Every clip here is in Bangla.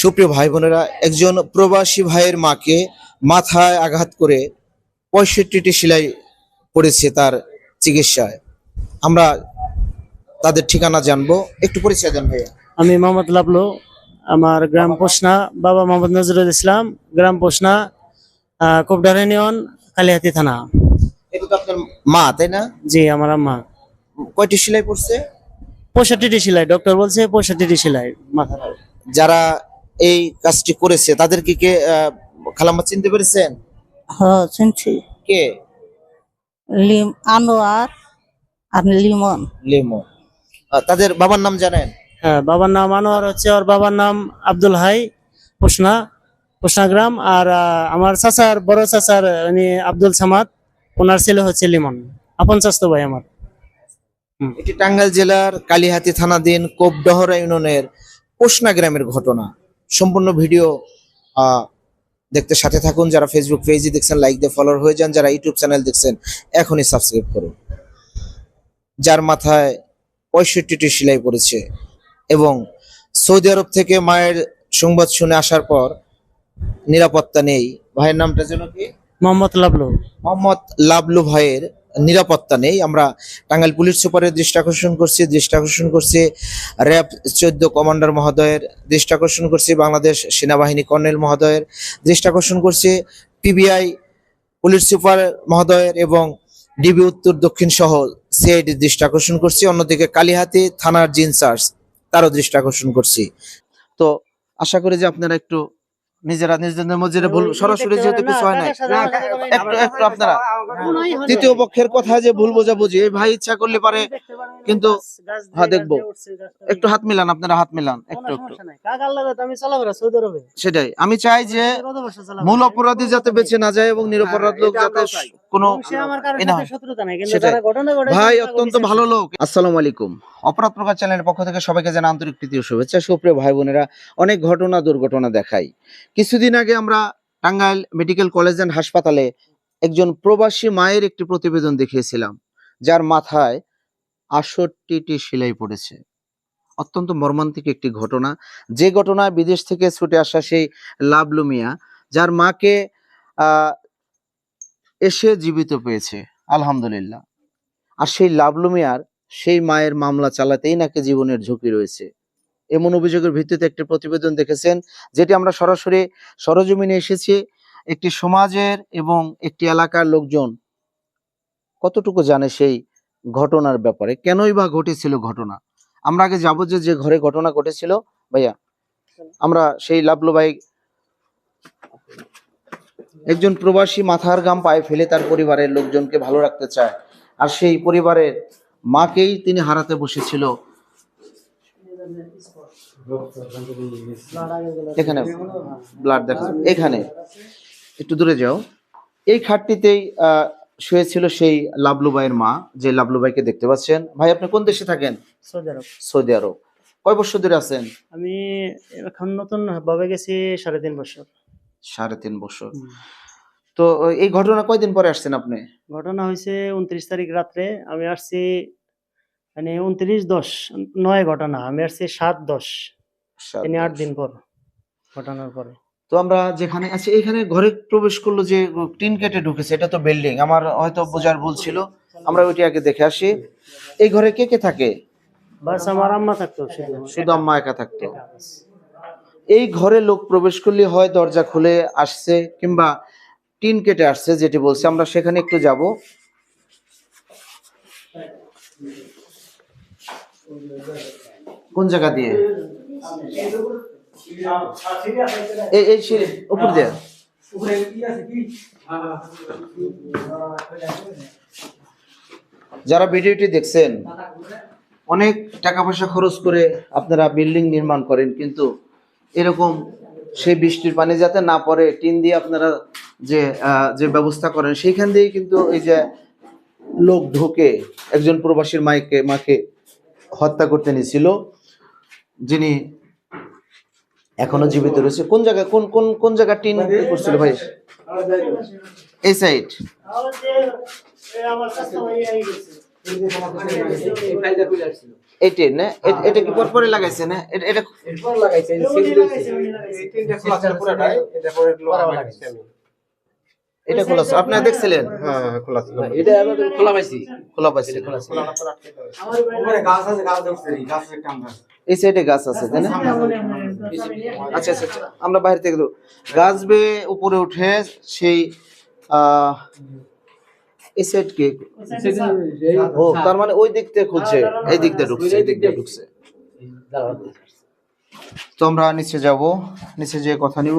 সুপ্রিয় ভাই বোনেরা একজন প্রবাসী ভাইয়ের মাকে মাথায় আঘাত করে পঁয়ষট্টিটি সেলাই পড়েছে তার চিকিৎসায়। আমরা তাদের ঠিকানা জানব। একটু পরিচয় দেন ভাইয়া। আমি মোহাম্মদ লাবলু আমার গ্রাম পোষনা বাবা মোহাম্মদ নজরুল ইসলাম গ্রাম পোষনা কোপডার ইউনিয়ন কালিহাতি থানা। এটা তো আপনার মা তাই না? জি আমার আম্মা। কয়টি সেলাই পড়ছে? পঁয়ষট্টিটি সেলাই ডক্টর বলছে পঁয়ষট্টিটি সেলাই মাথা যারা এই কাজটি করেছে? তাদেরকে কে আহ, খালাম্মা চিনতে পেরেছেন? হ্যাঁ চিনছি। কে? লিম আনোয়ার আর লিমন। লেমো আহ, তাদের বাবার নাম জানেন? হ্যাঁ বাবার নাম আনোয়ার হচ্ছে ওর বাবার নাম আব্দুল হাই পোষনা পোষনা গ্রাম। আর আহ, আমার চাচার বড় চাচার উনি আব্দুল সামাদ ওনার ছেলে হচ্ছে লিমন আপন চাস্তো ভাই আমার। এটি টাঙ্গাইল জেলার কালিহাতি থানাধীন কোপডহরা ইউনিয়নের পোষনা গ্রামের ঘটনা। সম্পূর্ণ ভিডিও আহ, দেখতে সাথে থাকুন। যারা ফেসবুক পেজে দেখছেন লাইক দিয়ে ফলোয়ার হয়ে যান। যারা ইউটিউব চ্যানেল দেখছেন এখনই সাবস্ক্রাইব করুন। যার মাথায় পঁয়ষট্টিটি সেলাই পড়েছে এবং সৌদি আরব থেকে মায়ের সংবাদ শুনে আসার পর নিরাপত্তা নেই। ভাইয়ের নামটা যেন কি? মোহাম্মদ লাবলু। মোহাম্মদ লাবলু ভাইয়ের নিরাপত্তা নেই। আমরা টাঙ্গাইল পুলিশ সুপারের দৃষ্টি আকর্ষণ করছি দৃষ্টি আকর্ষণ করছি, র্যাব চোদ্দ কমান্ডার মহোদয়ের দৃষ্টি আকর্ষণ করছি, বাংলাদেশ সেনাবাহিনী কর্নেল মহোদয়ের দৃষ্টি আকর্ষণ করছি, পিবিআই পুলিশ সুপার মহোদয়ের এবং ডিবি উত্তর দক্ষিণ সহ সিআইডির দৃষ্টি আকর্ষণ করছি, অন্যদিকে কালিহাতি থানার যে ইনচার্জ তারও দৃষ্টি আকর্ষণ করছি। তো আশা করি যে আপনারা একটু নিজেরা নিজেদের মধ্যে ভুল সরাসরি যেহেতু কিছু হয় নাই। একটু একটু আপনারা তৃতীয় পক্ষের কথা যে ভুল বোঝাবুঝি এই ভাই ইচ্ছা করলে পারে কিন্তু হ্যাঁ, দেখব। একটু হাত মিলান আপনারা হাত মিলান একটু একটু। সেটাই। আমি চাই যে? মূল অপরাধী যাতে বেঁচে না যায় এবং নিরপরাধ লোক যাতে কোনো ভাই অত্যন্ত ভালো লোক। আসসালামু আলাইকুম। অপরাধ প্রকাশ চ্যানেলের পক্ষ থেকে সবাইকে জানা আন্তরিক প্রীতি শুভেচ্ছা। সুপ্রিয় ভাই বোনেরা অনেক ঘটনা দুর্ঘটনা দেখাই। কিছুদিন আগে আমরা টাঙ্গাইল মেডিকেল কলেজ অ্যান্ড হাসপাতালে একজন প্রবাসী মায়ের একটি প্রতিবেদন দেখিয়েছিলাম যার মাথায় আষট্টিটি সেলাই পড়েছে। অত্যন্ত মর্মান্তিক একটি ঘটনা। যে ঘটনায় বিদেশ থেকে ছুটে আসা সেই লাভলু মিয়া যার মাকে আহ, এসে জীবিত পেয়েছে, আলহামদুলিল্লাহ। আর সেই লাভলু মিয়ার সেই মায়ের মামলা চালাতেই নাকি জীবনের ঝুঁকি রয়েছে। এমন অভিযোগের ভিত্তিতে একটি প্রতিবেদন দেখেছেন, যেটি আমরা সরাসরি সরজমিনে এসেছি। একটি সমাজের এবং একটি এলাকার লোকজন কতটুকু জানে সেই ঘটনার ব্যাপারে? কেনই বা ঘটেছিল ঘটনা? আমরা আগে যাব যে ঘরে ঘটনা ঘটেছিল, ভাইয়া, আমরা সেই লাভলু ভাই একজন প্রবাসী মাথার গাম পায়ে ফেলে তার পরিবারের লোকজনকে ভালো রাখতে চায়। আর সেই পরিবারের মাকেই তিনি হারাতে বসেছিল। এখানে ব্লাড দেখা এখানে। একটু দূরে যাও। এই খাটটিতেই আহ, শুয়েছিল সেই লাবলু ভাইয়ের মা যে লাবলু ভাইকে দেখতে পাচ্ছেন। ভাই আপনি কোন দেশে থাকেন? সৌদি আরব। সৌদি আরব। কয় বছর ধরে আছেন? আমি এখন নতুন ভাবে গেছি সাড়ে তিন বছর। সাড়ে তিন বছর। তো এই ঘটনা কয়দিন পরে আসছেন আপনি? ঘটনা হয়েছে উনত্রিশ তারিখ রাত্রে। আমি আসছি মানে উনত্রিশ দশ নয় ঘটনা। আমি আসছি সাত দশ। তিনি আট দিন পর ঘটনার পরে। তো আমরা যেখানে আছি এখানে ঘরে প্রবেশ করল যে টিন কেটে ঢুকেছে। এটা তো বিল্ডিং আমার হয়তো বোঝার ভুল ছিল। আমরা ওইটি আগে দেখে আসি। এই ঘরে কে কে থাকে? বাস আমার আম্মা থাকতো শুধু। আম্মা একা থাকতো। এই ঘরে লোক প্রবেশ করলে হয় দরজা খুলে আসছে কিংবা টিন কেটে আসছে, যেটি বলছে, আমরা সেখানে একটু যাব। কোন জায়গা দিয়ে? এই উপর দিয়ে। যারা ভিডিওটি দেখছেন, অনেক টাকা পয়সা খরচ করে আপনারা বিল্ডিং নির্মাণ করেন, কিন্তু এরকম সেই বৃষ্টির পানি যাতে না পড়ে টিন দিয়ে আপনারা যে যে ব্যবস্থা করেন সেইখান দিয়ে কিন্তু এই যে লোক ঢোকে একজন প্রবাসীর মাইকে মাকে হত্যা করতে নিয়েছিল যিনি এখনও জীবিত রয়েছে কোন জায়গায় কোন কোন কোন জায়গা টিন করছিল ভাই এই সাইড এইটে না? এ- এটা কি পরপরে লাগাইছে না? এটা এটা এটা খোলা আছে। আপনারা দেখছিলেন? এটা আমাদের খোলা পাইছি। খোলা পাইছে। এই সাইডে গাছ আছে তাই না? আচ্ছা আচ্ছা আচ্ছা। আমরা বাইরে থেকে দেবো। গাছ বেয়ে উপরে উঠে সেই আহ, সাইড ও তার মানে ওই দিক থেকে খুলছে এই দিক দিয়ে ঢুকছে এই দিক দিয়ে ঢুকছে। তো আমরা নিচে যাব নিচে যেয়ে কথা নিব।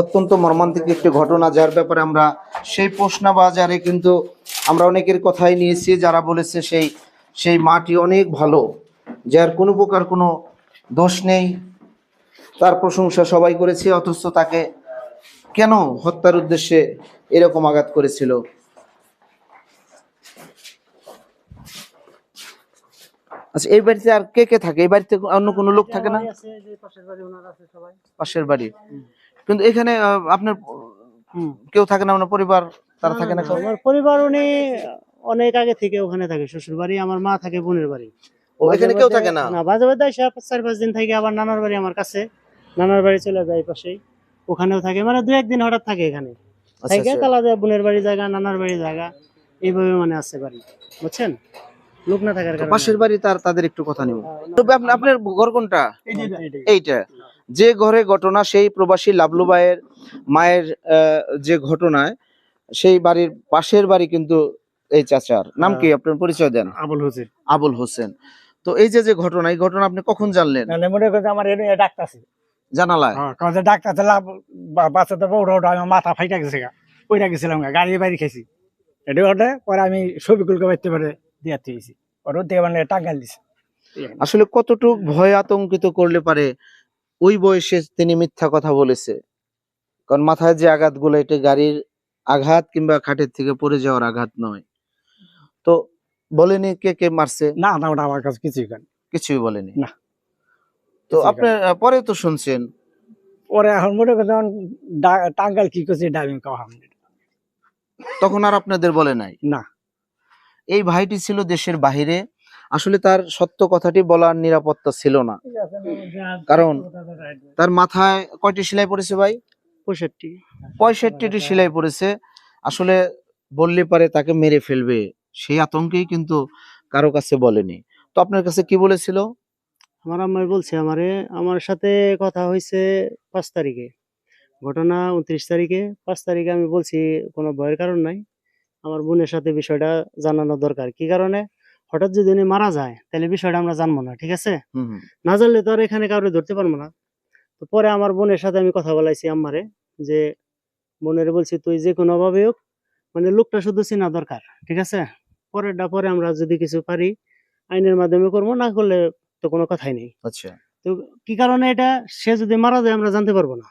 অত্যন্ত মর্মান্তিক একটি ঘটনা যার ব্যাপারে আমরা সেই পোষনা বাজারে কিন্তু আমরা অনেকের কথাই নিয়েছি যারা বলেছে সেই সেই মাটি অনেক ভালো যার কোনো প্রকার কোনো দোষ নেই। তার প্রশংসা সবাই করেছে অথচ তাকে কেন হত্যার উদ্দেশ্যে এরকম আঘাত করেছিল? আচ্ছা এই বাড়িতে আর কে কে থাকে? এই বাড়িতে অন্য কোনো লোক থাকে না? পাশের বাড়ি। কিন্তু এখানে আপনার কেউ থাকে না? আপনার পরিবার তারা থাকে না আমার পরিবার উনি অনেক আগে থেকে ওখানে থাকে। শ্বশুর বাড়ি আমার মা থাকে বোনের বাড়ি। ও এখানে কেউ থাকে না? না বাজে বাজে চার পাঁচ দিন থেকে আবার নানার বাড়ি আমার কাছে। নানার বাড়ি চলে যায় পাশেই। ওখানেও থাকে মানে দু একদিন হঠাৎ থাকে এখানে। আচ্ছা, থেকে আচ্ছা। তালা যায় বোনের বাড়ি জায়গা নানার বাড়ি জায়গা এইভাবে মানে আছে বাড়ি। বুঝছেন? লোক না থাকার কারণে। পাশের বাড়ি তার তাদের একটু কথা নিব। হ্যাঁ, তবে আপনি- আপনার ঘর কোনটা? এইটা যে ঘরে ঘটনা সেই প্রবাসী লাবলু ভাইয়ের মায়ের যে ঘটনায় সেই বাড়ির পাশের বাড়ি কিন্তু এই চাচার। নাম কি? আপনার পরিচয় দেন। আবুল হোসেন। আবুল হোসেন। তো এই যে যে ঘটনা এই ঘটনা আপনি কখন জানলেন? মনে করছে আমার ডাক্তার জানালায়? হ্যাঁ কাজে ডাক্তার ওটা আমার মাথা ফাইটা গেছে গা ওইটা গেছিলাম গা গাড়ি বাড়ি খেয়েছি এটা ওটা পরে আমি ছবিগুলোকে বাইতে পারে দিয়ে দিয়েছি ওর দিয়ে মানে টাঙ্গাল দিছে। আসলে কতটুক ভয় আতঙ্কিত করলে পারে ওই বয়সে তিনি মিথ্যা কথা বলেছে। কারণ মাথায় যে আঘাতগুলো এটা গাড়ির আঘাত কিংবা খাটের থেকে পড়ে যাওয়ার আঘাত নয়। তো বলেনি কে কে মারছে? না না ওটা আমার কাছে কিছুই কিছুই বলেনি? না। তো আহ, পরে তো শুনছেন। ওরে এখন মনে করছে যখন টাঙ্গাল কি করছে ডাইভিং খাওয়া তখন আর আপনাদের বলে নাই? না। এই ভাইটি ছিল দেশের বাহিরে। আসলে তার সত্য কথাটি বলার নিরাপত্তা ছিল না। কারণ তার মাথায় কয়টি সেলাই পড়েছে ভাই? পঁয়ষট্টি। পঁয়ষট্টিটি সেলাই পড়েছে। আসলে বললে পারে তাকে মেরে ফেলবে। সেই আতঙ্কেই কিন্তু কারও কাছে বলেনি। তো আপনার কাছে কি বলেছিল? আমার আম্মাই বলছে আমারে আমার সাথে কথা হয়েছে পাঁচ তারিখে। ঘটনা উনত্রিশ তারিখে। পাঁচ তারিখে আমি বলছি কোনো ভয়ের কারণ নাই। আমার বোনের সাথে বিষয়টা জানানো দরকার। কি কারণে? হঠাৎ যদি উনি মারা যায় তাহলে বিষয়টা আমরা জানব না ঠিক আছে? না জানলে তো আর এখানে কাউকে ধরতে পারব না। তো পরে আমার বোনের সাথে আমি কথা বলাইছি আম্মারে যে বোনের বলছি তুই যে কোনো ভাবে হোক মানে লোকটা শুধু চেনা দরকার ঠিক আছে? পরেরটা পরে আমরা যদি কিছু পারি আইনের মাধ্যমে করব না করলে তো কোনো কথাই নেই। আচ্ছা। তো কি কারণে এটা? সে যদি মারা যায় আমরা জানতে পারব না।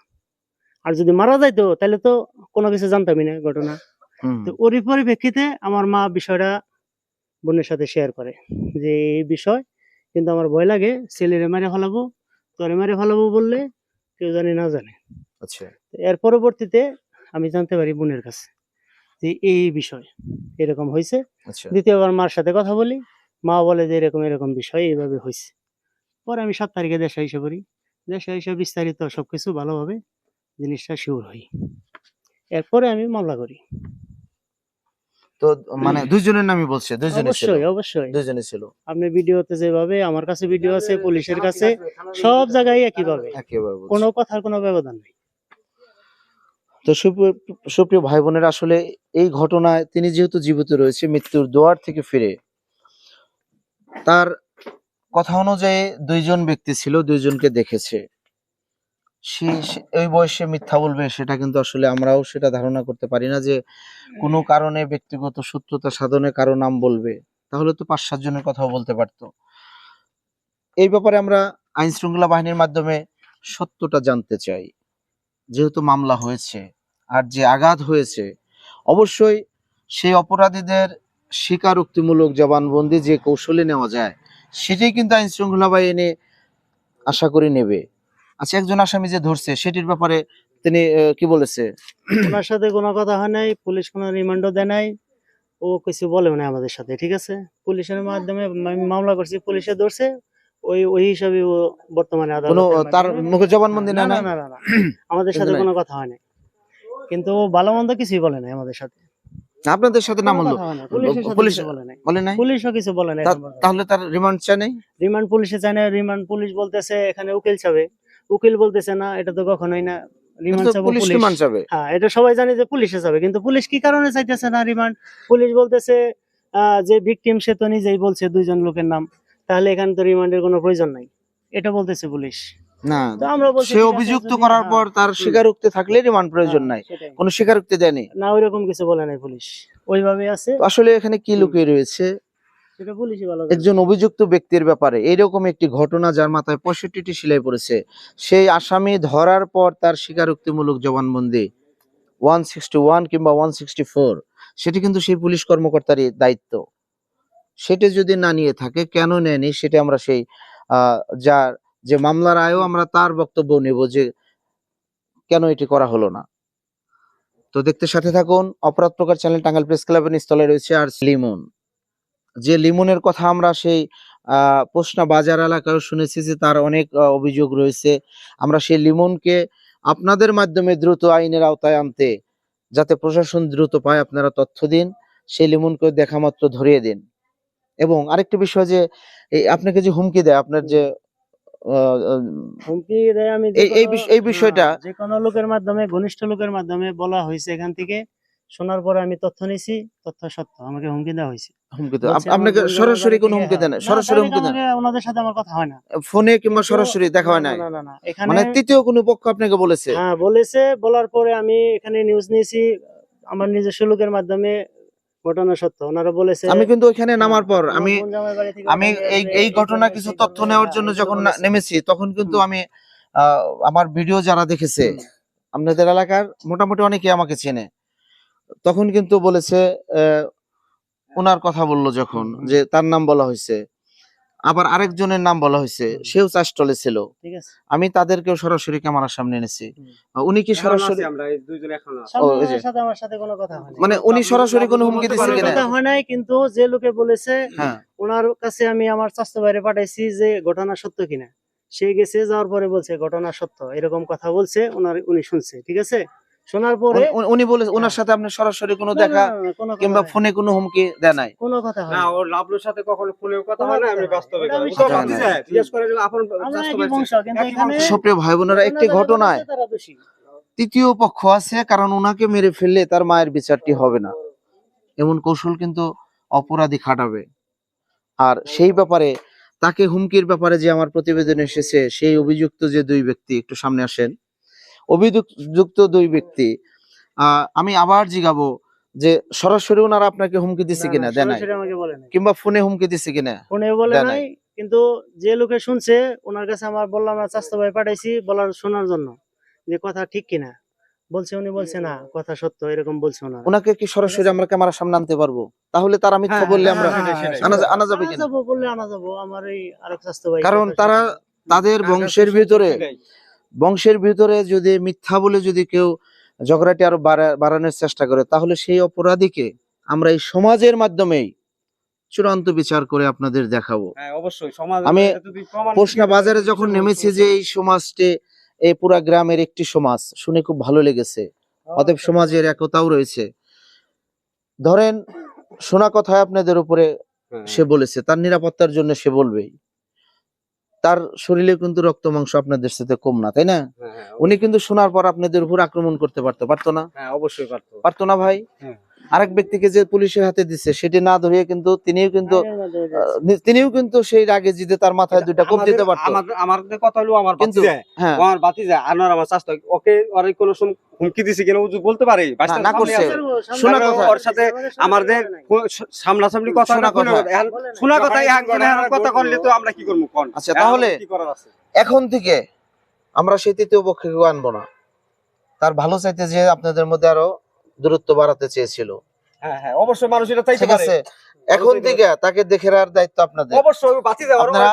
আর যদি মারা যাইতো তাহলে তো কোনো কিছু জানতামই না ঘটনা। তো ওরই পরিপ্রেক্ষিতে আমার মা বিষয়টা বোনের সাথে শেয়ার করে যে এই বিষয় কিন্তু আমার ভয় লাগে ছেলেরে মারে ফেলাবো তোরে মারে ফেলাবো বললে কেউ জানে না জানে। আচ্ছা। এর পরবর্তীতে আমি জানতে পারি বোনের কাছে যে এই বিষয় এরকম হয়েছে আচ্ছা। দ্বিতীয়বার মার সাথে কথা বলি মা বলে যে এরকম এরকম বিষয় এইভাবে হয়েছে পরে আমি সাত তারিখে দেশে এসে পড়ি। দেশে এসে বিস্তারিত সবকিছু ভালোভাবে জিনিসটা শিওর হই। এরপরে আমি মামলা করি। তো মানে দুইজনের নামই বলছে ছিল। অবশ্যই অবশ্যই। ছিল। আপনি ভিডিওতে যেভাবে আমার কাছে ভিডিও আছে পুলিশের কাছে সব জায়গায় একইভাবে। একেবারে বলছে। কোনো কথার কোনো ব্যবধান নেই। তো সুপ্রিয় সুপ্রিয় ভাই বোনের আসলে এই ঘটনায় তিনি যেহেতু জীবিত রয়েছে মৃত্যুর দোয়ার থেকে ফিরে তার কথা অনুযায়ী দুইজন ব্যক্তি ছিল, দুইজনকে দেখেছে। সে ওই বয়সে মিথ্যা বলবে, সেটা কিন্তু আসলে আমরাও সেটা ধারণা করতে পারি না যে কোনো কারণে ব্যক্তিগত সূত্রতা সাধনে কারও নাম বলবে। তাহলে তো পাঁচ, সাত জনের কথাও বলতে পারতো। এই ব্যাপারে আমরা আইন শৃঙ্খলা বাহিনীর মাধ্যমে সত্যটা জানতে চাই। যেহেতু মামলা হয়েছে, আর যে আঘাত হয়েছে, অবশ্যই সেই অপরাধীদের স্বীকারোক্তিমূলক জবানবন্দি যে কৌশলে নেওয়া যায় সেটাই কিন্তু আইন শৃঙ্খলা বাহিনী আশা করি নেবে আচ্ছা একজন আসামি যে ধরছে সেটির ব্যাপারে তিনি কি বলেছে ওনার সাথে কোনো কথা হয় নাই পুলিশ কোনো রিমান্ডও দেয় নাই ও কিছু বলে না আমাদের সাথে ঠিক আছে পুলিশের মাধ্যমে মামলা করছি পুলিশে ধরছে ওই ওই হিসাবে ও বর্তমানে তার মুখে জবানবন্দি না না না না না না, না। আমাদের সাথে কোনো কথা হয় না কিন্তু ভালো মন্দ কিছুই বলে নাই আমাদের সাথে আপনাদের সাথে নাম হলো? না, পুলিশ- বলে নাই। পুলিশও কিছু বলে নাই তাহলে তার রিমান্ড চাই? নাই রিমান্ড পুলিশে চায় না রিমান্ড পুলিশ বলতেছে এখানে উকিল চাবে। উকিল বলতেছে না এটা তো কখনোই না রিমান্ড তো পুলিশ পুলিশ। রিমান্ড চাবে। হ্যাঁ এটা সবাই জানে যে পুলিশে যাবে কিন্তু পুলিশ কি কারণে চাইতেছে না রিমান্ড পুলিশ বলতেছে যে ভিকটিম সে তো নিজেই বলছে দুইজন লোকের নাম তাহলে এখানে তো রিমান্ডের কোনো প্রয়োজন নাই। এটা বলতেছে পুলিশ। না তো আমরা বলছি সে অভিযুক্ত করার পর তার স্বীকারোক্তি থাকলে রিমান্ড প্রয়োজন হ্যাঁ, নাই। কোনো স্বীকারোক্তি দেয়নি। না ওইরকম কিছু বলে নাই পুলিশ। ওইভাবে আছে। আসলে এখানে কি লুকিয়ে রয়েছে? একজন অভিযুক্ত ব্যক্তির ব্যাপারে এইরকম একটি ঘটনা যার মাথায় পঁয়ষট্টিটি সেলাই পড়েছে সেই আসামি ধরার পর তার স্বীকারোক্তিমূলক জবানবন্দি ওয়ান সিক্সটি ওয়ান কিংবা ওয়ান সিক্সটি ফোর সেটি কিন্তু সেই পুলিশ কর্মকর্তারই দায়িত্ব। সেটা যদি না নিয়ে থাকে কেন নেয়নি সেটা আমরা সেই আহ, যার যে মামলার আয়ও আমরা তার বক্তব্য নেব যে কেন এটি করা হলো না। তো দেখতে সাথে থাকুন, অপরাধ প্রকার চ্যানেল টাঙ্গাল প্রেস ক্লাবের নিস্তলে রয়েছে আর লিমন। যে লিমনের কথা আমরা সেই পোস্টনা বাজার এলাকায় শুনেছি যে তার অনেক অভিযোগ রয়েছে। আমরা সেই লিমনকে আপনাদের মাধ্যমে দ্রুত আইনের আওতায় আনতে, যাতে প্রশাসন দ্রুত পায় আপনারা তথ্য দিন, সেই লিমনকে দেখা মাত্র ধরিয়ে দিন। এবং আরেকটি বিষয় যে আপনাকে যে হুমকি দেয়, আপনার যে হুমকি দেয় আমি এই- এই বিষয়টা- হ্যাঁ, যে কোনো লোকের মাধ্যমে ঘনিষ্ঠ লোকের মাধ্যমে বলা হয়েছে এখান থেকে। শোনার পরে আমি তথ্য নিছি তথ্য সত্য আমাকে হুমকি দেওয়া হয়েছে। হুমকি দেয়। আপনাকে সরাসরি কোনো হুমকি দেন? না, সরাসরি হুমকি দেন ওনাদের সাথে আমার কথা হয় না। ফোনে কিংবা সরাসরি দেখা হয় না, না না না এখানে মানে তৃতীয় কোনো পক্ষ আপনাকে বলেছে? হ্যাঁ বলেছে। বলার পরে আমি এখানে নিউজ নিয়েছি। আমার নিজস্ব লোকের মাধ্যমে ঘটনা সত্য। ওনারা বলেছে আমি কিন্তু ওইখানে নামার পর আমি আমি এই এই ঘটনা কিছু তথ্য নেওয়ার হ্যাঁ, জন্য যখন নেমেছি তখন কিন্তু আমি আহ, আমার ভিডিও যারা দেখেছে আপনাদের এলাকার মোটামুটি অনেকে আমাকে চেনে। তখন কিন্তু বলেছে ওনার কথা বলল যখন। যে তার নাম বলা হয়েছে। আবার আরেকজনের নাম বলা হয়েছে। সেও চাষটলে ছিল। আমি তাদেরকেও সরাসরি ক্যামেরার সামনে এনেছি। উনি কি সরাসরি আছি আমরা এই দুইজন এখনও আছি। ও, এই যে। সামনের সাথে আমার সাথে কোনো কথা মানে উনি সরাসরি কোনো হুমকি দিচ্ছে কিনা? হয় নাই কিন্তু যে লোকে বলেছে হ্যাঁ। ওনার কাছে আমি আমার স্বাস্থ্য বাইরে পাঠাইছি যে ঘটনা সত্য কিনা। সে গেছে যাওয়ার পরে বলছে ঘটনা সত্য। এরকম কথা বলছে ওনার উনি শুনছে ঠিক আছে? শোনার পরে উনি- বলে ওনার সাথে আপনি সরাসরি কোনো দেখা কিংবা ফোনে কোনো হুমকি দেয় নাই। কোনো কথা না না। ওর লাভলুর সাথে কখনো ফোনে কথা হয় না আমি বাস্তবে জিজ্ঞেস করে যে আপন। সুপ্রিয় ভাই বোনেরা একটি ঘটনায়। তৃতীয় পক্ষ আছে কারণ ওনাকে মেরে ফেললে তার মায়ের বিচারটি হবে না। এমন কৌশল কিন্তু অপরাধী খাটাবে। আর সেই ব্যাপারে তাকে হুমকির ব্যাপারে যে আমার প্রতিবেদন এসেছে সেই অভিযুক্ত যে দুই ব্যক্তি একটু সামনে আসেন। অভিযুক্ত দুই ব্যক্তি। আহ, আমি আবার জিগাবো যে সরাসরি ওনারা আপনাকে হুমকি দিছে কিনা? না, দেয় নাই। কিংবা ফোনে হুমকি দিছে কিনা? ফোনে বলে নাই। কিন্তু যে লোকে শুনছে ওনার কাছে আমার বললাম না স্বাস্থ্য ভাই পাঠাইছি বলার শোনার জন্য যে কথা ঠিক কিনা? বলছে উনি বলছে না কথা সত্য এরকম বলছে ওনারা। ওনাকে কি সরাসরি আমরা ক্যামেরার সামনে আনতে পারব? তাহলে তারা মিথ্যা হ্যাঁ, বললে হ্যাঁ, আমরা হ্যাঁ, আনা সেটাই। আনা যাবে কিনা? বললে আনা যাব আমার এই আরেক স্বাস্থ্য ভাই কারণ তারা তাদের বংশের ভিতরে। বংশের ভিতরে যদি মিথ্যা বলে যদি কেউ ঝগড়াটি আরও বাড়া- বাড়ানোর চেষ্টা করে তাহলে সেই অপরাধীকে আমরা এই সমাজের মাধ্যমেই চূড়ান্ত বিচার করে আপনাদের দেখাবো। হ্যাঁ অবশ্যই। আমি পোষনা বাজারে যখন নেমেছি যে এই সমাজটি এই পুরা গ্রামের একটি সমাজ শুনে খুব ভালো লেগেছে। অতএব সমাজের একতাও রয়েছে। ধরেন শোনা কথায় আপনাদের উপরে হ্যাঁ, সে বলেছে তার নিরাপত্তার জন্য সে বলবেই। তার শরীরে কিন্তু রক্ত মাংস আপনাদের সাথে কম না তাই না? হ্যাঁ, হ্যাঁ, উনি কিন্তু শোনার পর আপনাদের উপর আক্রমণ করতে পারতো পারতো না? হ্যাঁ অবশ্যই পারতো। পারতো না ভাই। আরেক ব্যক্তিকে যে পুলিশের হাতে দিচ্ছে সেটি না ধরিয়ে কিন্তু তিনিও কিন্তু নি- তিনিও কিন্তু সেই রাগে জিতে তার মাথায় দুইটা কোপ দিতে পারতো। আমাদের আমাদের কথা হলো আমার কিন্তু- বাতি যায় হ্যাঁ। আমার বাতি যায় আর আমার চাষটা ওকে আর কোনো সম- হুমকি দিছে কিনা ও বলতে পারে? না করছে। শোনা কথা। ওর সাথে আমাদের সামনাসামনি কথা না কোনো কথা। কথা। এখন শোনা কথা এখন কিনা এখন কথা করলে তো আমরা কি করব কোন? আচ্ছা, তাহলে কি করার আছে? এখন থেকে আমরা সেই তৃতীয় পক্ষকে আনব না। তার ভালো চাইতে যে আপনাদের মধ্যে আরও দূরত্ব বাড়াতে চেয়েছিল। হ্যাঁ হ্যাঁ অবশ্যই মানুষ এটা চাইতে পারে। এখন থেকে তাকে দেখে রাখার দায়িত্ব আপনাদের। অবশ্যই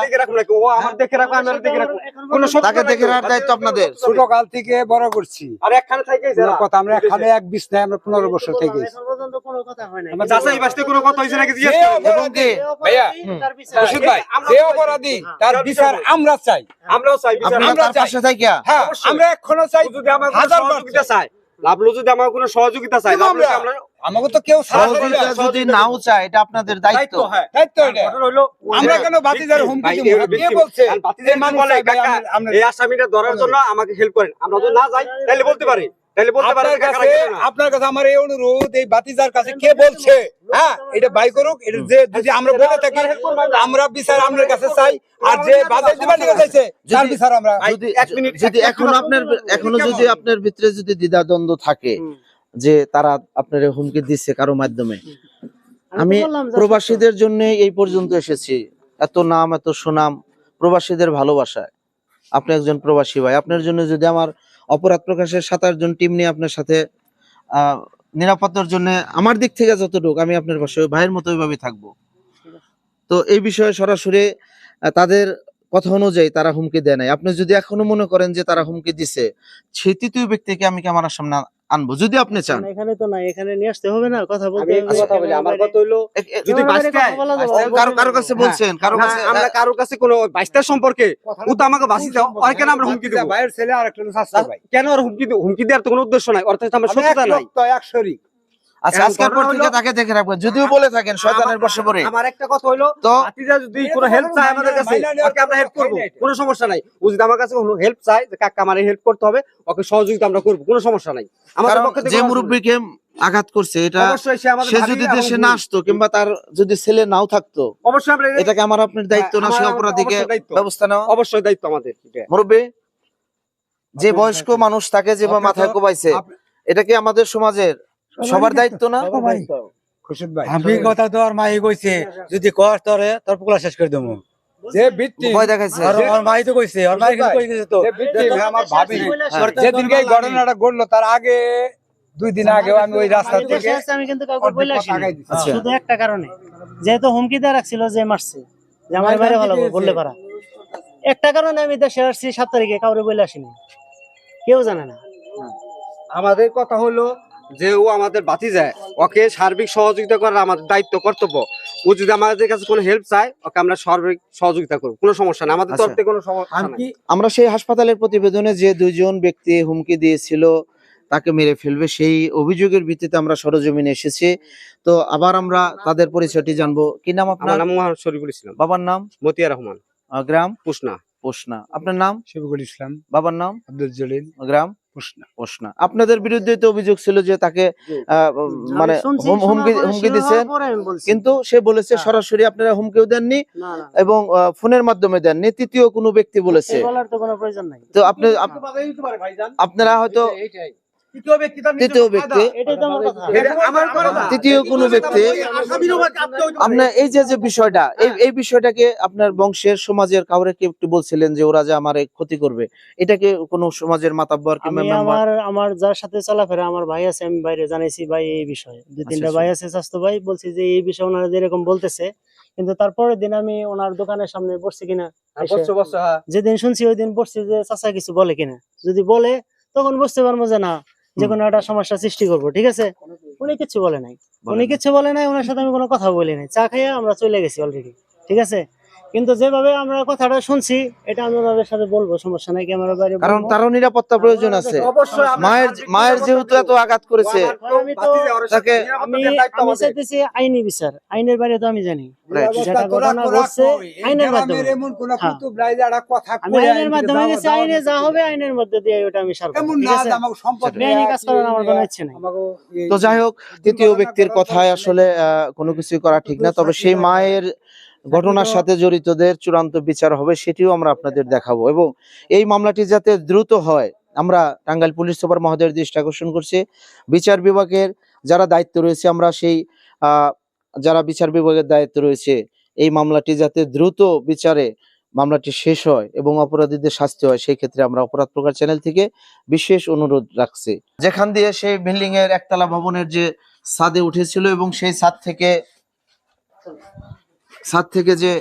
দেখে নাকি? ও আমার দেখে রাখব আমি দেখে রাখব কোনো তাকে দেখে রাখার দায়িত্ব আপনাদের। ছোট কাল থেকে বড় করছি। আর একখানে থাকেই কোনো কথা আমরা এখানে এক আমরা পনেরো বছর থেকে এখন পর্যন্ত কোনো কথা হয় না যাচাই বাসতে কোনো কথা হয়েছে নাকি? জিজ্ঞেস এবং কি? ভাইয়া, তার বিচার। রশিদ ভাই আমরা যে অপরাধী। তার বিচার আমরা চাই। আমরাও চাই বিচার। আমরা চাই। পাশে হ্যাঁ আমরা এখনও চাই। যদি হাজার বার চায় লাভলু যদি আমার কোনো সহযোগিতা চাই আমাকে তো কেউ যদি নাও চায় এটা আপনাদের দায়িত্ব। দায়িত্ব। হ্যাঁ আমরা কেন বাতিদার হুমকি কে বলছে? কারণ বাতিজার এই বলে, আসামিটা ধরার জন্য আমাকে হেল্প করেন। আমরা যদি না যাই তাহলে বলতে পারি। আপনার কাছে রাখবেন না। আপনার কাছে আমার এই অনুরোধ এই বাতিজার কাছে কে বলছে? হ্যাঁ এটা বাই করুক এটা যে যদি আমরা বলে থাকি আমরা বিচার আপনার কাছে চাই আর যে বাজার দিবার নিয়ে চাইছে তার বিচার আমরা যদি এক মিনিট, যদি এক এখনও আপনার এখনও যদি আপনার ভিতরে যদি দ্বিধাদ্বন্দ্ব থাকে যে তারা আপনার হুমকি দিচ্ছে কারও মাধ্যমে আমি প্রবাসীদের জন্য এই পর্যন্ত এসেছি। এত নাম এত সুনাম প্রবাসীদের ভালোবাসায়। আপনি একজন প্রবাসী ভাই আপনার জন্য যদি আমার অপরাধ প্রকাশের সাত আটজন টিম নিয়ে আপনার সাথে নিরাপত্তার জন্য আমার দিক থেকে যতটুকু আমি আপনার পাশে, ভাইয়ের মতো ওইভাবে থাকব। তো এই বিষয়ে সরাসরি তাদের কথা অনুযায়ী তারা হুমকি দেয় নাই। আপনি যদি এখনও মনে করেন যে তারা হুমকি দিছে, সেই তৃতীয় ব্যক্তিকে আমি ক্যামেরার সামনে আনব যদি আপনি চান। মানে এখানে তো নাই এখানে নিয়ে আসতে হবে না কথা বলতে। কথা বলি আমার কথা হইল যদি হয়, কারও কারও কাছে বলছেন কারও কাছে আমরা কারও কাছে কোনো বাইশটার সম্পর্কে ও তো আমাকে বাসি দাও আর কেন আমরা হুমকি দেব। ভাইয়ের ছেলে আর একটা শাস্তি ভাই। কেন আর হুমকি দেবো হুমকি দেওয়ার তো কোনো উদ্দেশ্য নাই অর্থাৎ আমার সত্যতা নাই। রক্ত, এক শরীর। আচ্ছা আজকের পর থেকে তাকে দেখে রাখবেন। যদিও বলে থাকেন শয়তানের বসে পড়ে আমার একটা কথা হইল তো ভাতিজা যদি কোনো হেল্প চায় আমাদের কাছে ওকে আমরা হেল্প করব কোনো সমস্যা নাই। ও যদি আমার কাছে কোনো হেল্প চায় যে কাকা আমার হেল্প করতে হবে ওকে সহযোগিতা আমরা করব কোনো সমস্যা নাই। আমাদের পক্ষ থেকে যে মুরব্বীকে আঘাত করছে এটা সে যদি দেশে না আসতো কিংবা তার যদি ছেলে নাও থাকতো অবশ্যই আমরা এটাকে আমার আপনার দায়িত্ব না হ্যাঁ, সে অপরাধীকে দায়িত্ব। ব্যবস্থা নেওয়া। অবশ্যই দায়িত্ব আমাদের এটা। মুরব্বী যে বয়স্ক মানুষ তাকে যে আপনি তো- মাথায় কোবাইছে এটা কি আমাদের সমাজের সবার দায়িত্ব না? ভাই আমি কথা তো আর মাই কইছে যদি কর তরে তোর পোলা শেষ করে দেবো। যে ভিত্তি ভয় দেখাইছে। আর মাই তো কইছে ওর মাই কিন্তু কই গেছে তো। যে ভিত্তি আমার ভাবি। যেদিনকে এই ঘটনাটা ঘটলো তার আগে দুই দিন আগেও আমি ওই রাস্তা থেকে আমি কিন্তু কাউকে বলে আসিনি। আগাই দিছি। আচ্ছা। শুধু একটা কারণে যেহেতু হুমকি দেওয়া রাখছিল যে মারছে যে আমার বাইরে ভালো বললে পারা। একটা কারণে আমি দেশে আসছি সাত তারিখে কাউরে বলে আসিনি। কেউ জানে না। আমাদের কথা হলো যে ও আমাদের বাতি যায় ওকে সার্বিক সহযোগিতা করার আমাদের দায়িত্ব কর্তব্য। ও যদি আমাদের কাছে কোনো হেল্প চায় ওকে আমরা সার্বিক সহযোগিতা করব কোনো সমস্যা নেই। আমাদের তরফ আচ্ছা। থেকে কোনো সমস্যা নাই। আমরা সেই হাসপাতালের প্রতিবেদনে যে দুইজন ব্যক্তি হুমকি দিয়েছিল তাকে মেরে ফেলবে সেই অভিযোগের ভিত্তিতে আমরা সরজমিনে এসেছি। তো আবার আমরা তাদের পরিচয়টি জানব। কি নাম আপনার? নাম মোহাম্মদ শরীফুল ইসলাম। বাবার নাম? মতিয়া রহমান। গ্রাম? পুসনা। পোষনা আপনার নাম? শফিকুল ইসলাম। বাবার নাম? আব্দুল জলিল। গ্রাম? প্রশ্ন। আপনাদের বিরুদ্ধে তো অভিযোগ ছিল যে তাকে আহ, মানে হুমকি হুমকি দিচ্ছেন। কিন্তু সে বলেছে। সরাসরি আপনারা হুমকিও দেননি এবং আহ, ফোনের মাধ্যমে দেননি। তৃতীয় কোনো ব্যক্তি বলেছে। এই তো কোনো প্রয়োজন নাই। তো আপনি আপনারা হয়তো তৃতীয় ব্যক্তি এটাই তো আমার কথা। আমার কথা। তৃতীয় কোনো ব্যক্তি আপনার এই যে যে বিষয়টা এই এই বিষয়টাকে আপনার বংশের সমাজের কাউরে কি একটু বলছিলেন যে ওরা যে আমার ক্ষতি করবে? এটাকে কোনো সমাজের মাতাব্বর কিংবা আমার আমার যার সাথে চলাফেরা আমার ভাই আছে আমি বাইরে জানাইছি ভাই এই বিষয়ে। দুই তিনটা আচ্ছা। ভাই আছে স্বাস্থ্য ভাই বলছি যে এই বিষয়ে ওনারা যেরকম বলতেছে কিন্তু তারপরের দিন আমি ওনার দোকানের সামনে বসছি কিনা বছর হ্যাঁ। যেদিন শুনছি ওই দিন বসছি যে চাচা কিছু বলে কিনা। যদি বলে তখন বুঝতে পারব যে না যে কোনো একটা সমস্যা সৃষ্টি করব ঠিক আছে? উনি কিছু বলে নাই। উনি কিছু বলে নাই ওনার সাথে আমি কোনো কথা বলি নাই। চা খাইয়া আমরা চলে গেছি অলরেডি ঠিক আছে? কিন্তু যেভাবে আমরা কথাটা শুনছি এটা আমি ওনাদের সাথে বলব সমস্যা নাই ক্যামেরা বাইরে কারণ তারও নিরাপত্তা প্রয়োজন আছে। আমরা মায়ের মায়ের যেহেতু এত আঘাত করেছে আমি তাকে। চাইতেছি আইনি বিচার। আইনের বাইরে তো আমি জানি। আইনের মাধ্যমে। হ্যাঁ। গেছি আইনে যা হবে আইনের মধ্যে দিয়ে ওটা আমি তো যাই হোক তৃতীয় ব্যক্তির কথায় আসলে আহ, কোনো কিছু করা ঠিক না। তবে সেই মায়ের ঘটনার সাথে জড়িতদের চূড়ান্ত বিচার হবে সেটিও আমরা আপনাদের দেখাবো এবং এই মামলাটি যাতে দ্রুত হয় আমরা টাঙ্গাইল পুলিশ সুপার মহোদয়ের দৃষ্টি আকর্ষণ করছি। বিচার বিভাগের যারা দায়িত্ব রয়েছে আমরা সেই যারা বিচার বিভাগের দায়িত্ব রয়েছে এই মামলাটি যাতে দ্রুত বিচারে মামলাটি শেষ হয় এবং অপরাধীদের শাস্তি হয় সেই ক্ষেত্রে আমরা অপরাধ প্রকার চ্যানেল থেকে বিশেষ অনুরোধ রাখছি। যেখান দিয়ে সেই বিল্ডিং এর একতলা ভবনের যে ছাদে উঠেছিল এবং সেই ছাদ থেকে ছাদ থেকে যে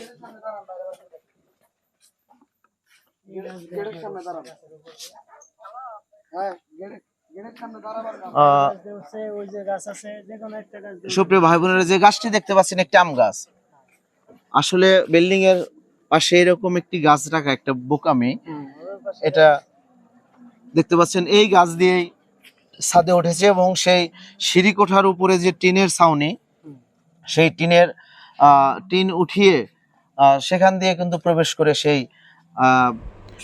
সুপ্রিয় ভাই বোনেরা যে গাছটি দেখতে পাচ্ছেন একটি আম গাছ। আসলে বিল্ডিং এর পাশে এরকম একটি গাছ রাখা, একটা বোকামি। এটা দেখতে পাচ্ছেন, এই গাছ দিয়েই ছাদে উঠেছে এবং সেই সিঁড়ি কোঠার উপরে যে টিনের ছাউনি, সেই টিনের টিন উঠিয়ে সেখান দিয়ে কিন্তু প্রবেশ করে সেই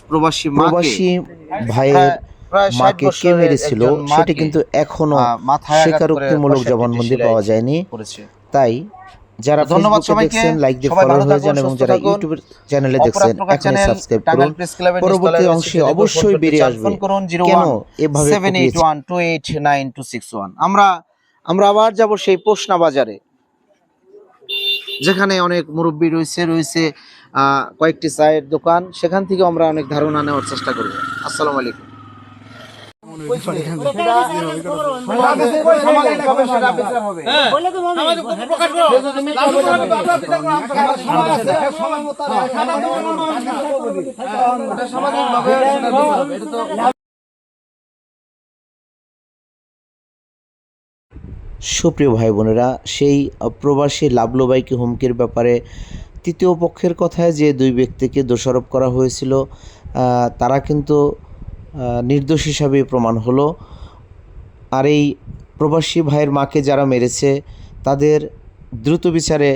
প্রবাসী প্রবাসী ভাইয়ের 60 মাকে কে মেরেছিল সেটি কিন্তু এখনও স্বীকারোক্তিমূলক জবানবন্দি পাওয়া যায়নি। তাই যারা ধন্যবাদ সবাইকে। লাইক দিয়ে ফলো হয়ে যান এবং যারা থাকুন। ইউটিউবের চ্যানেলে দেখছেন এখনই সাবস্ক্রাইব করুন। পরবর্তী অংশে অবশ্যই বেরিয়ে আসবে। কেন এভাবে আমরা আমরা আবার যাব সেই পোষনা বাজারে যেখানে অনেক মুরব্বী রয়েছে রয়েছে কয়েকটি চায়ের দোকান, সেখান থেকে আমরা অনেক ধারণা নেওয়ার চেষ্টা করব। আসসালামু আলাইকুম। সুপ্রিয় ভাই বোনেরা, সেই প্রবাসী লাভলোবাইকে হুমকির ব্যাপারে তৃতীয় পক্ষের কথায় যে দুই ব্যক্তিকে দোষারোপ করা হয়েছিল তারা কিন্তু নির্দোষ হিসাবে প্রমাণ হলো। আর এই প্রবাসী ভাইয়ের মাকে যারা মেরেছে, তাদের দ্রুত বিচারে